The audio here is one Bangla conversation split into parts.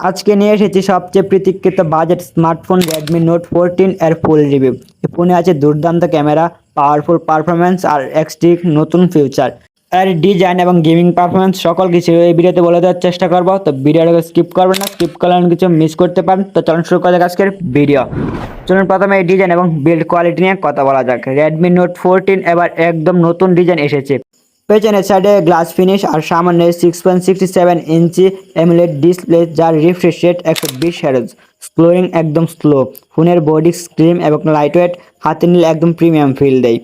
আজকে নিয়ে এসেছি সবচেয়ে প্রতীক্ষিত budget smartphone Redmi Note fourteen এর ফুল রিভিউ এই ফোনে আছে দুর্দান্ত ক্যামেরা পাওয়ারফুল পারফরমেন্স আর এক্সট্রিক নতুন ফিউচার এর ডিজাইন এবং গেমিং পারফরমেন্স সকল কিছু এই ভিডিওতে বলে দেওয়ার চেষ্টা করব। তো ভিডিওটাকে স্কিপ করবেন না স্কিপ করলে কিছু মিস করতে পারেন। তো চলুন শুরু করা যাক আজকের ভিডিও চলুন প্রথমে এই ডিজাইন এবং বিল্ড কোয়ালিটি নিয়ে কথা বলা যাক। রেডমি নোট ফোরটিন এবার একদম নতুন ডিজাইন এসেছে। পেছনের সাইডে গ্লাস ফিনিশ আর সামনে six point sixty seven inch AMOLED display যার রিফ্রেশ রেট একশো বিশ একদম স্লো ফোনের বডি স্ক্রিম এবং লাইট ওয়েট হাতে নিলে একদম প্রিমিয়াম ফিল দেয়।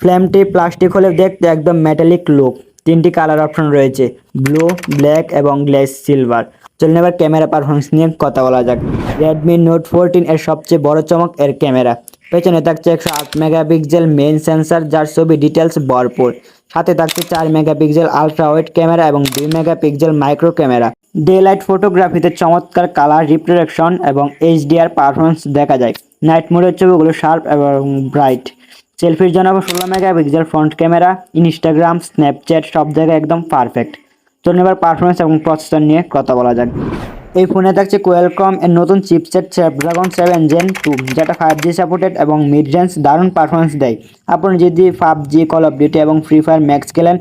ফ্ল্যামটি প্লাস্টিক হলে দেখতে একদম মেটালিক লুক তিনটি কালার অপশন রয়েছে। ব্লু ব্ল্যাক এবং গ্লেস সিলভার চলুন এবার ক্যামেরা পারফরমেন্স নিয়ে কথা বলা যাক। রেডমি নোট ফোরটিন এর সবচেয়ে বড় চমক এর ক্যামেরা পেছনে থাকছে একশো আট মেগাপিক্সেল মেইন সেন্সার যার ছবি ডিটেলস ভরপুর। সাথে থাকছে চার মেগাপিক্সেল আলট্রা ওয়েট ক্যামেরা এবং দুই megapixel micro camera day light ফটোগ্রাফিতে চমৎকার কালার রিপ্রোডাকশন এবং এইচডিআর পারফরমেন্স দেখা যায়। নাইট মোডের ছবিগুলো শার্প এবং ব্রাইট সেলফির জন্য ষোলো megapixel front camera Instagram Snapchat সব জায়গায় একদম পারফেক্ট এবার পারফরমেন্স এবং প্রসেসর নিয়ে কথা বলা যাক। এই ফোনে থাকছে কোয়েলকম এর নতুন chipset Snapdragon seven gen two যেটা ফাইভ জি সাপোর্টেড এবং মিড রেঞ্জ দারুণ পারফরমেন্স দেয়। আপনি যদি five G call of duty এবং ফ্রি ফায়ার ম্যাক্স খেলেন,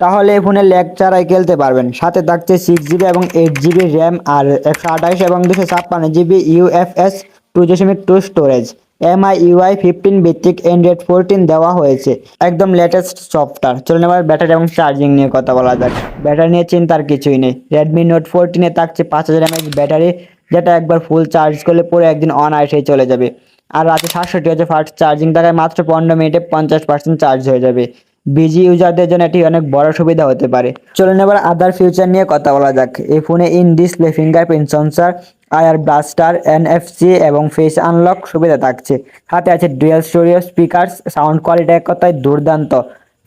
তাহলে এই ফোনে ল্যাগ ছাড়াই খেলতে পারবেন। সাথে থাকছে সিক্স জিবি এবং এইট জিবি র্যাম আর একশো আঠাশ এবং দুশো ছাপ্পান্ন জিবি ইউএফএস টু দশমিক two storage Mi UI fifteen ভিত্তিক অ্যান্ড্রয়েড ফোরটিন দেওয়া হয়েছে। একদম লেটেস্ট সফটওয়্যার চলুন এবার ব্যাটারি এবং চার্জিং নিয়ে কথা বলা যাক। ব্যাটারি নিয়ে চিন্তার কিছুই নেই। রেডমি নোট ফোরটিনে থাকছে পাঁচ হাজার এমএইচ ব্যাটারি যেটা একবার ফুল চার্জ করলে পুরো একদিন অন আইসেই চলে যাবে। আর রাতে সাতষট্টি হচ্ছে ফাস্ট চার্জিং থাকায় মাত্র পনেরো মিনিটে পঞ্চাশ পার্সেন্ট চার্জ হয়ে যাবে। বিজি ইউজারদের জন্য এটি অনেক বড় সুবিধা হতে পারে। চলুন এবার আদার ফিউচার নিয়ে কথা বলা যাক। এই ফোনে in display fingerprint sensor IR blaster NFC এবং ফেস আনলক সুবিধা থাকছে। হাতে আছে dual stereo speaker sound quality এক কথায় দুর্দান্ত।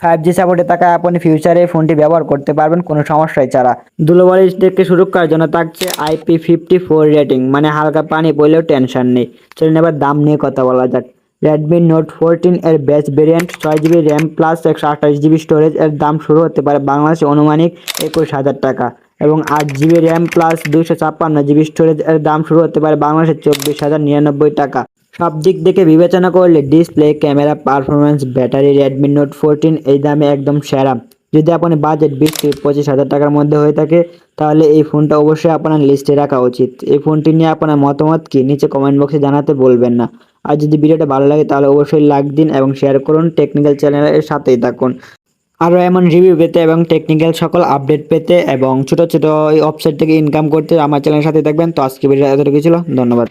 ফাইভ জি সাপোর্টে থাকা আপনি ফিউচারে ফোনটি ব্যবহার করতে পারবেন, কোনো সমস্যাই ছাড়া। ধুলোবালি থেকে সুরক্ষার জন্য থাকছে আইপি ফিফটি ফোর রেটিং মানে হালকা পানি পড়লেও টেনশন নেই। চলুন এবার দাম নিয়ে কথা বলা যাক। রেডমি নোট ফোরটিন এর বেস্ট ভেরিয়েন্ট ছয় জিবি র্যাম প্লাস একশো আঠাশ জিবি স্টোরেজ এর দাম শুরু হতে পারে বাংলাদেশে অনুমানিক একুশ হাজার টাকা। এবং আট জিবি র্যাম প্লাস দুইশো ছাপ্পান্ন জিবি স্টোরেজ এর দাম শুরু হতে পারে বাংলাদেশের চব্বিশ হাজার নিরানব্বই টাকা। সব দিক থেকে বিবেচনা করলে display camera performance battery Redmi Note fourteen এই দামে একদম সেরা। যদি আপনি বাজেট বিশ থেকে পঁচিশ হাজার টাকার মধ্যে হয়ে থাকে, তাহলে এই ফোনটা অবশ্যই আপনার লিস্টে রাখা উচিত। এই ফোনটি নিয়ে আপনার মতামত কি, নিচে কমেন্ট বক্সে জানাতে বলবেন না। আর যদি ভিডিওটা ভালো লাগে, তাহলে অবশ্যই লাইক দিন এবং শেয়ার করুন। টেকনিক্যাল চ্যানেলের সাথেই থাকুন। আরও এমন রিভিউ পেতে এবং টেকনিক্যাল সকল আপডেট পেতে এবং ছোটো ছোটো ওয়েবসাইট থেকে ইনকাম করতে আমার চ্যানেলের সাথে দেখবেন তো আজকে ভিডিও এতটুকু ছিল। ধন্যবাদ।